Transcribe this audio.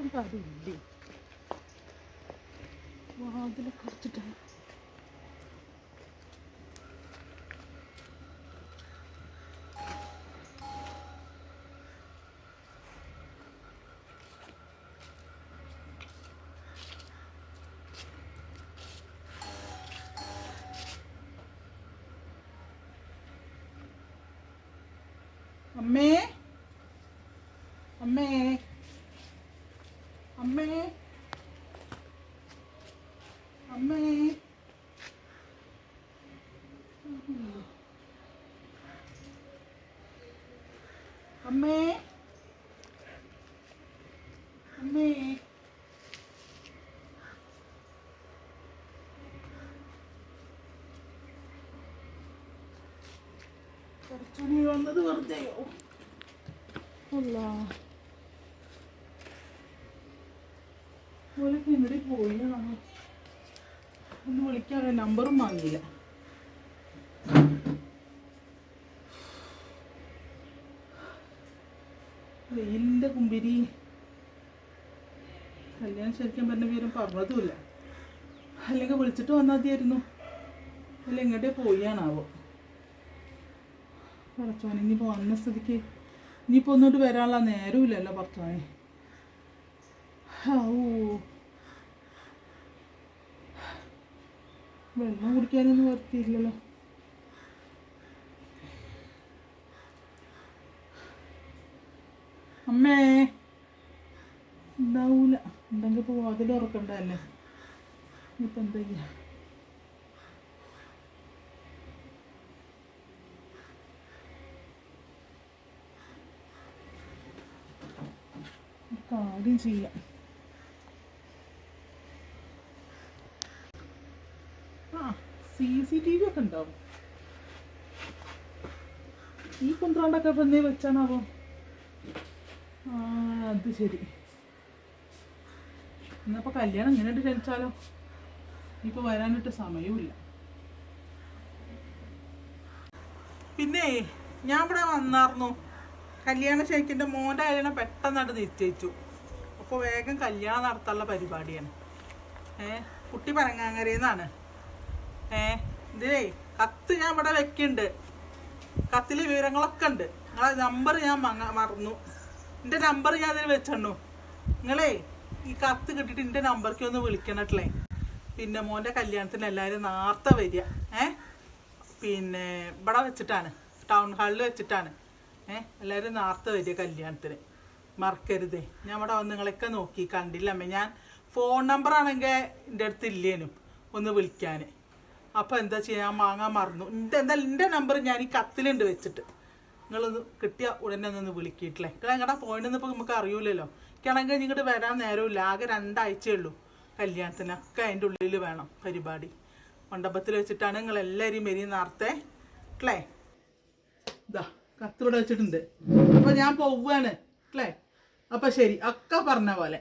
പറഞ്ഞിട്ട് അതില്ലേ അമ്മേ? അമ്മേ? അമ്മേ. അമ്മേ. അമ്മേ. അമ്മേ. കുറച്ചുണി വന്നത് വെറുതെയോ? അല്ല. ഓലൊക്കെ ഇവിടെ നമ്മൾ ഒന്ന് വിളിക്കാൻ നമ്പറും വാങ്ങിയില്ല. വെയിലിന്റെ കുമ്പിരി. കല്യാണം ശരിക്കും പറഞ്ഞ പേരും പറഞ്ഞതുമില്ല. അല്ലെങ്കിൽ വിളിച്ചിട്ട് വന്നാൽ മതിയായിരുന്നു. അല്ല എങ്ങോട്ടേ പോയാണാവോ? പറച്ചോനെ ഇനിയിപ്പോൾ വന്ന സ്ഥിതിക്ക് ഇനിയിപ്പോൾ ഒന്നോട്ട് വരാനുള്ള നേരമില്ലല്ലോ പറച്ചോനെ ഓ വെള്ളം കുടിക്കാനൊന്നും വരുത്തിയില്ലല്ലോ അമ്മേ. ഉണ്ടാവൂല. ഉണ്ടെങ്കിൽ ഇപ്പോൾ വാതിൽ ഉറക്കണ്ടല്ലേ ഇപ്പം എന്താ ചെയ്യാ? കാര്യം ചെയ്യാം ആ സി സി ടി വി ഒക്കെ ഉണ്ടാവും ഈ കുന്ത്രാണ്ടൊക്കെ ഇപ്പം എന്തേ വെച്ചാണാവോ? ആ അത് ശരി. എന്നപ്പോൾ കല്യാണം ഇങ്ങനെ ക്ഷണിച്ചാലോ? ഇനിയിപ്പോൾ വരാനിട്ട് സമയവുമില്ല. പിന്നെ ഞാൻ ഇവിടെ വന്നായിരുന്നു കല്യാണ ക്ഷണിക്കിന്റെ മോന്റെ കല്യാണം പെട്ടെന്നായിട്ട് നിശ്ചയിച്ചു. അപ്പോൾ വേഗം കല്യാണം നടത്താനുള്ള പരിപാടിയാണ്. ഏ കുട്ടി പരങ്ങാങ്ങരയെന്നാണ് ഏ കത്ത് ഞാൻ ഇവിടെ വെക്കുന്നുണ്ട് കത്തിലെ വിവരങ്ങളൊക്കെ ഉണ്ട്. നിങ്ങളെ നമ്പർ ഞാൻ മറന്നു. എന്റെ നമ്പർ ഞാൻ അതിൽ വെച്ചണ്ണു. നിങ്ങളേ ഈ കത്ത് കിട്ടിയിട്ട് എന്റെ നമ്പർക്ക് ഒന്ന് വിളിക്കണട്ടില്ലേ. പിന്നെ മോന്റെ കല്യാണത്തിന് എല്ലാവരും നേർത്ത വരിക. ഏ പിന്നെ ഇവിടെ വെച്ചിട്ടാണ്. ടൗൺ ഹാളിൽ വെച്ചിട്ടാണ്. ഏ എല്ലാവരും നേർത്ത വരിക കല്യാണത്തിന്. മറക്കരുതേ. ഞാൻ ഇവിടെ വന്ന് നിങ്ങളൊക്കെ നോക്കി കണ്ടില്ല. അമ്മേ ഞാൻ ഫോൺ നമ്പർ ആണെങ്കിൽ എന്റെ അടുത്ത് ഇല്ലേനും. ഒന്ന് വിളിക്കാൻ അപ്പോൾ എന്താ ചെയ്യുക ഞാൻ വാങ്ങാൻ മറന്നു. എന്റെ എന്തായാലും എന്റെ നമ്പർ ഞാൻ ഈ കത്തിലുണ്ട് വെച്ചിട്ട്. നിങ്ങളൊന്ന് കിട്ടിയ ഉടനെ ഒന്ന് വിളിക്കിയിട്ടില്ലേ നിങ്ങൾ പോയിന്റ് ഇപ്പോൾ നമുക്ക് അറിയൂലല്ലോ. കിണങ്കിൽ ഇങ്ങോട്ട് വരാൻ നേരമില്ല. ആകെ രണ്ടാഴ്ചയേ ഉള്ളൂ കല്യാണത്തിനൊക്കെ അതിന്റെ ഉള്ളിൽ വേണം പരിപാടി. മണ്ഡപത്തിൽ വെച്ചിട്ടാണ് നിങ്ങൾ എല്ലാവരെയും വരി നേരത്തെ അല്ലേ ഇതാ കത്ത് ഇവിടെ വെച്ചിട്ടുണ്ട്. അപ്പോൾ ഞാൻ പോവുകയാണ് അല്ലേ അപ്പോൾ ശരി. ഒക്കെ പറഞ്ഞ പോലെ.